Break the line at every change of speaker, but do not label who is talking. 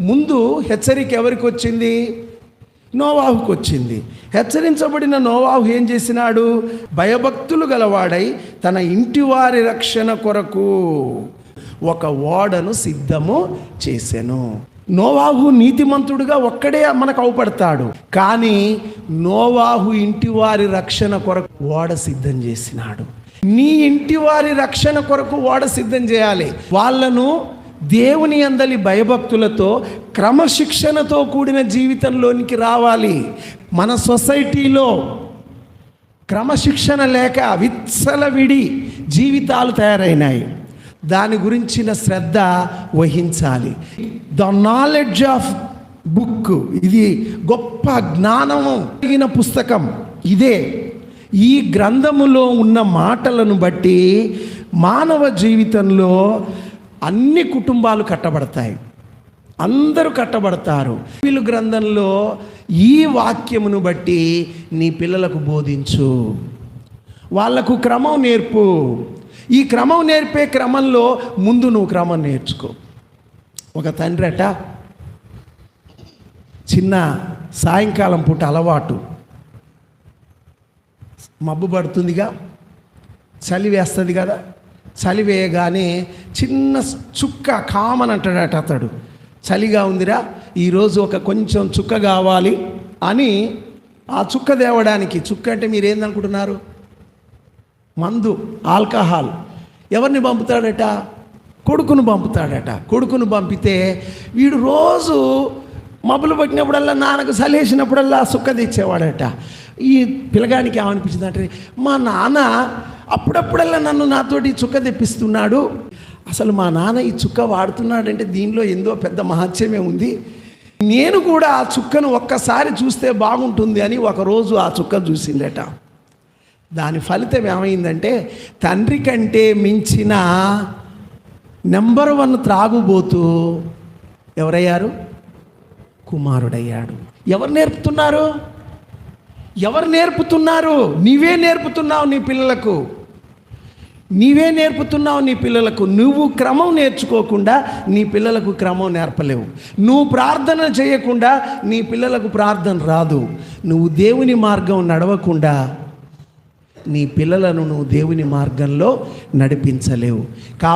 ముందు హెచ్చరిక ఎవరికి వచ్చింది? నోవాహుకు వచ్చింది. హెచ్చరించబడిన నోవాహు ఏం చేసినాడు? భయభక్తులు గలవాడై తన ఇంటి వారి రక్షణ కొరకు ఒక ఓడను సిద్ధము చేసెను. నోవాహు నీతిమంతుడుగా ఒక్కడే మనకు అవపడతాడు. కానీ నోవాహు ఇంటి వారి రక్షణ కొరకు ఓడ సిద్ధం చేసినాడు. నీ ఇంటి వారి రక్షణ కొరకు ఓడ సిద్ధం చేయాలి. వాళ్ళను దేవుని అందలి భయభక్తులతో క్రమశిక్షణతో కూడిన జీవితంలోనికి రావాలి. మన సొసైటీలో క్రమశిక్షణ లేక విత్సలవిడి జీవితాలు తయారైనాయి. దాని గురించిన శ్రద్ధ వహించాలి. ద నాలెడ్జ్ ఆఫ్ బుక్ ఇది గొప్ప జ్ఞానము కలిగిన పుస్తకం ఇదే. ఈ గ్రంథములో ఉన్న మాటలను బట్టి మానవ జీవితంలో అన్ని కుటుంబాలు కట్టబడతాయి. అందరూ కట్టబడతారు. పిలు గ్రంథంలో ఈ వాక్యమును బట్టి నీ పిల్లలకు బోధించు. వాళ్ళకు క్రమం నేర్పు. ఈ క్రమం నేర్పే క్రమంలో ముందు నువ్వు క్రమం నేర్చుకో. ఒక తండ్రి అట చిన్న సాయంకాలం పూట అలవాటు. మబ్బు పడుతుందిగా చలి వేస్తుంది కదా చలి వేయగానే చిన్న చుక్క కామన్ అంటాడట అతడు. చలిగా ఉందిరా ఈరోజు ఒక కొంచెం చుక్క కావాలి అని ఆ చుక్క తేవడానికి. చుక్క అంటే మీరు ఏందనుకుంటున్నారు మందు ఆల్కహాల్. ఎవరిని పంపుతాడట? కొడుకును పంపుతాడట. కొడుకును పంపితే వీడు రోజు మబ్బులు పట్టినప్పుడల్లా నాన్నకు సలేసినప్పుడల్లా సుక్క తెచ్చేవాడట. ఈ పిల్లగానికి ఏమనిపించింది అంటే మా నాన్న అప్పుడప్పుడల్లా నన్ను నాతోటి చుక్క తెప్పిస్తున్నాడు. అసలు మా నాన్న ఈ చుక్క వాడుతున్నాడంటే దీనిలో ఎంతో పెద్ద మహత్యమే ఉంది. నేను కూడా ఆ చుక్కను ఒక్కసారి చూస్తే బాగుంటుంది అని ఒకరోజు ఆ చుక్క చూసిందట. దాని ఫలితం ఏమైందంటే తండ్రి కంటే మించిన నెంబర్ వన్ త్రాగుబోతూ ఎవరయ్యారు? కుమారుడయ్యాడు. ఎవరు నేర్పుతున్నారు? ఎవరు నేర్పుతున్నారు? నీవే నేర్పుతున్నావు నీ పిల్లలకు. నీవే నేర్పుతున్నావు నీ పిల్లలకు. నువ్వు క్రమం నేర్చుకోకుండా నీ పిల్లలకు క్రమం నేర్పలేవు. నువ్వు ప్రార్థన చేయకుండా నీ పిల్లలకు ప్రార్థన రాదు. నువ్వు దేవుని మార్గం నడవకుండా నీ పిల్లలను నువ్వు దేవుని మార్గంలో నడిపించలేవు. కా